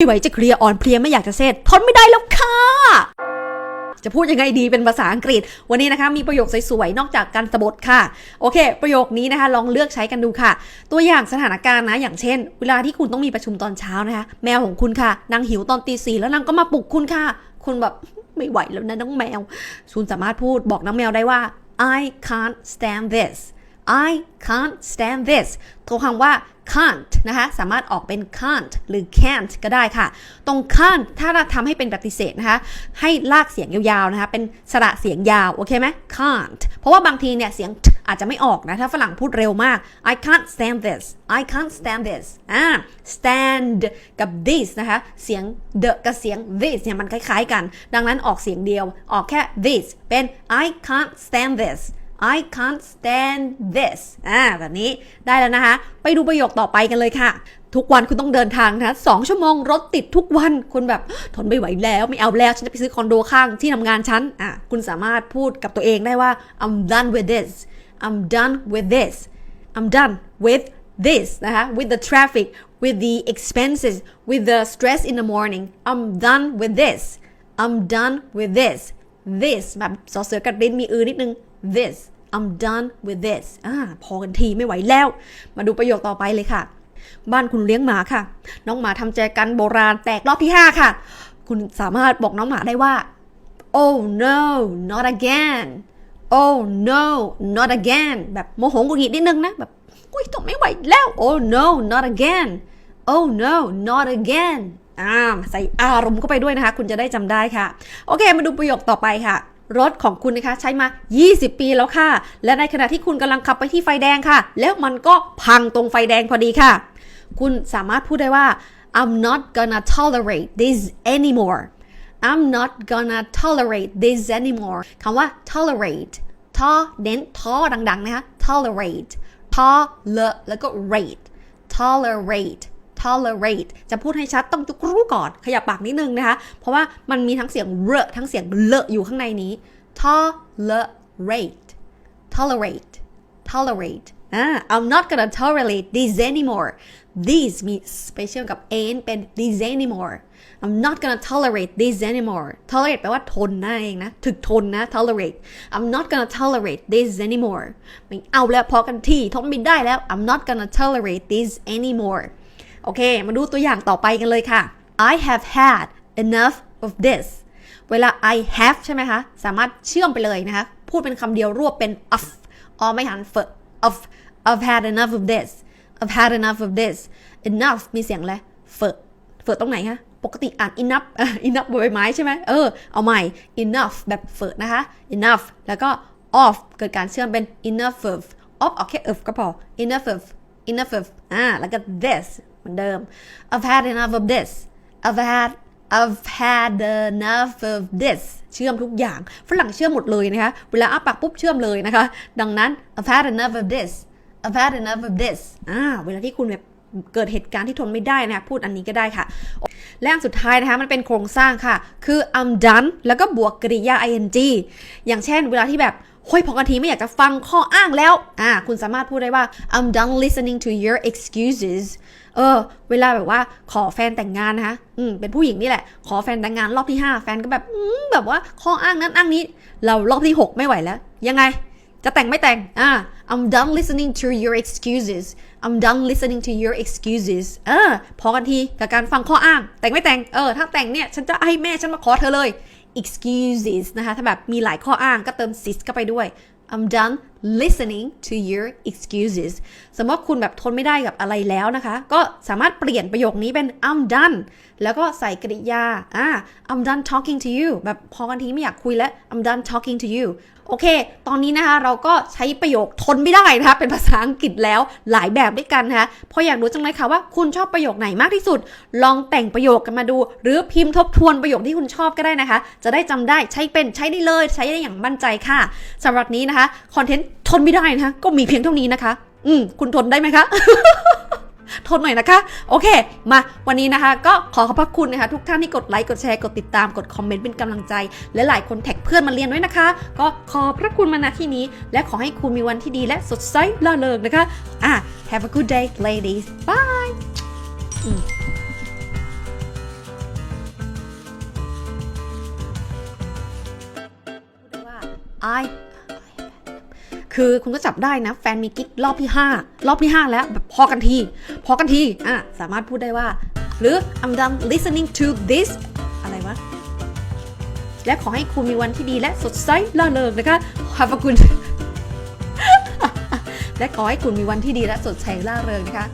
ไม่ไหวจะเคลียร์อ่อนเพลียไม่อยากจะเซตทนไม่ได้แล้วค่ะจะพูดยังไงดีเป็นภาษาอังกฤษ วันนี้นะคะมีประโยคสวยๆ นอกจากการสะบดค่ะ โอเค ประโยคนี้นะคะ ลองเลือกใช้กันดูค่ะ ตัวอย่างสถานการณ์นะ อย่างเช่น เวลาที่คุณต้องมีประชุมตอนเช้านะคะ แมวของคุณค่ะนางหิวตอนตีสี่แล้วนางก็มาปลุกคุณค่ะ คุณแบบไม่ไหวแล้วนะน้องแมว คุณสามารถพูดบอกน้องแมวได้ว่า I can't stand this I can't stand this ตัวคำว่า can't นะคะ สามารถออกเป็น can't หรือ can't ก็ได้ค่ะ ตรง can't ถ้าเราทำให้เป็นปฏิเสธนะคะ ให้ลากเสียงยาวๆนะคะ เป็นสระเสียงยาว โอเคไหม can't เพราะว่าบางทีเนี่ยเสียง t อาจจะไม่ออกนะ ถ้าฝรั่งพูดเร็วมาก I can't stand this I can't stand this อ่า stand กับ this นะคะ เสียง the กับเสียง this เนี่ยมันคล้ายๆกัน ดังนั้นออกเสียงเดียว ออกแค่ this เป็น I can't stand this I can't stand this อ่าแบบนี้ได้แล้วนะคะ ไปดูประโยคต่อไปกันเลยค่ะ ทุกวันคุณต้องเดินทางนะสองชั่วโมงรถติดทุกวันคุณแบบทนไม่ไหวแล้วไม่เอาแล้วฉันจะไปซื้อคอนโดข้างที่ทำงานฉันอะคุณสามารถพูดกับตัวเองได้ว่า I'm done with this I'm done with this I'm done with this นะคะ with the traffic with the expenses with the stress in the morning I'm done with this I'm done with this this แบบสอเสือกัดลิ้นมีอือนิดนึง this I'm done with this อ่าพอกันทีไม่ไหวแล้ว มาดูประโยคต่อไปเลยค่ะ บ้านคุณเลี้ยงหมาค่ะ น้องหมาทำแจกันโบราณแตกรอบที่ 5 ค่ะ คุณสามารถบอกน้องหมาได้ว่า oh no not again oh no not again แบบโมโหกุหงิดนิดนึงนะแบบอุ้ยต้องไม่ไหวแล้ว oh no not again oh no not again อ่าใส่อารมณ์เข้าไปด้วยนะคะ คุณจะได้จำได้ค่ะ โอเค มาดูประโยคต่อไปค่ะ รถของคุณนะคะใช้มา 20 ปีแล้วค่ะ และในขณะที่คุณกำลังขับไปที่ไฟแดงค่ะ แล้วมันก็พังตรงไฟแดงพอดีค่ะ คุณสามารถพูดได้ว่า I'm not gonna tolerate this anymore I'm not gonna tolerate this anymore คำว่า tolerate ทอเน้นทอดังๆนะคะ tolerate ทอเลแล้วก็ rate tolerate tolerate จะพูดให้ชัดต้องจุกรู้ก่อน ขยับปากนิดนึงนะคะ เพราะว่ามันมีทั้งเสียงเรทั้งเสียงเลอยู่ข้างในนี้ tolerate tolerate tolerate อ่า I'm not gonna tolerate this anymore this มี special กับ ain't เป็น this anymore I'm not gonna tolerate this anymore tolerate แปลว่าทนนั่นเองนะ ถึกทนนะ tolerate I'm not gonna tolerate this anymore ไม่เอาแล้วพอกันทีทนไม่ได้แล้ว I'm not gonna tolerate this anymore โอเค มาดูตัวอย่างต่อไปกันเลยค่ะ I have had enough of this เวลา I have ใช่ไหมคะ สามารถเชื่อมไปเลยนะคะ พูดเป็นคำเดียวรวบเป็น of อไม่หัน f of I've had enough of this I've had enough of this enough มีเสียงอะไร f f ตรงไหนคะ ปกติอ่าน enough อะ enough ใบไม้ใช่ไหมเออ เอาใหม่ enough แบบ f นะคะ enough แล้วก็ of เกิดการเชื่อมเป็น enough of of เอาแค่ of ก็พอ enough of enough of อ่า แล้วก็ this เหมือนเดิม I've had enough of this I've had I've had enough of this เชื่อมทุกอย่าง ฝรั่งเชื่อมหมดเลยนะคะ เวลาอ้าปากปุ๊บเชื่อมเลยนะคะ ดังนั้น I've had enough of this I've had enough of this อ่า เวลาที่คุณแบบเกิดเหตุการณ์ที่ทนไม่ได้นะะพูดอันนี้ก็ได้ค่ะ และอันสุดท้ายนะคะมันเป็นโครงสร้างค่ะ คือ I'm done แล้วก็บวกกริยา ing อย่างเช่น เวลาที่แบบเฮ้ยพอกันทีไม่อยากจะฟังข้ออ้างแล้ว อ่า คุณสามารถพูดได้ว่า I'm done listening to your excuses เออ เวลาแบบว่าขอแฟนแต่งงานนะคะอืมเป็นผู้หญิงนี่แหละ ขอแฟนแต่งงานรอบที่ 5 แฟนก็แบบอืมแบบว่าข้ออ้างนั้นอ้างนี้ เรารอบที่ 6 ไม่ไหวแล้ว ยังไง จะแต่งไม่แต่งอ่า I'm done listening to your excuses I'm done listening to your excuses เออพอกันทีกับการฟังข้ออ้าง แต่งไม่แต่งเออถ้าแต่งเนี่ยฉันจะให้แม่ฉันมาขอเธอเลย excuses นะคะ ถ้าแบบมีหลายข้ออ้างก็เติม sis เข้าไปด้วย I'm done listening to your excuses สมมติว่าคุณแบบทนไม่ได้กับอะไรแล้วนะคะ ก็สามารถเปลี่ยนประโยคนี้เป็น I'm done แล้วก็ใส่กริยาอ่า I'm done talking to you แบบพอกันทีไม่อยากคุยแล้ว I'm done talking to you โอเค ตอนนี้นะคะเราก็ใช้ประโยคทนไม่ได้นะคะ เป็นภาษาอังกฤษแล้วหลายแบบด้วยกันนะคะเพราะอยากรู้จังเลยค่ะว่าคุณชอบประโยคไหนมากที่สุด ลองแต่งประโยคกันมาดู หรือพิมพ์ทบทวนประโยคที่คุณชอบก็ได้นะคะ จะได้จำได้ใช้เป็นใช้ได้เลย ใช้ได้อย่างมั่นใจค่ะสำหรับนี้นะคะคอนเทนต์ ทนไม่ได้นะคะก็มีเพียงเท่านี้นะคะ อืมคุณทนได้ไหมคะทนหน่อยนะคะ โอเค มาวันนี้นะคะ ก็ขอขอบพระคุณนะคะ ทุกท่านที่กดไลค์กดแชร์กดติดตามกดคอมเมนต์เป็นกำลังใจ และหลายคนแท็กเพื่อนมาเรียนด้วยนะคะ ก็ขอพระคุณมาณที่นี้ และขอให้คุณมีวันที่ดีและสดใสล่าเริงนะคะอะ Have a good day ladies bye I คือคุณก็จับได้นะ แฟนมีกิ๊กรอบที่ 5 รอบที่ 5 แล้วแบบพอกันที พอกันที อะ สามารถพูดได้ว่า หรือ I'm done listening to this อะไรวะ และขอให้คุณมีวันที่ดีและสดใสล่าเริงนะคะ ขอบคุณ และขอให้คุณมีวันที่ดีและสดใสล่าเริงนะคะ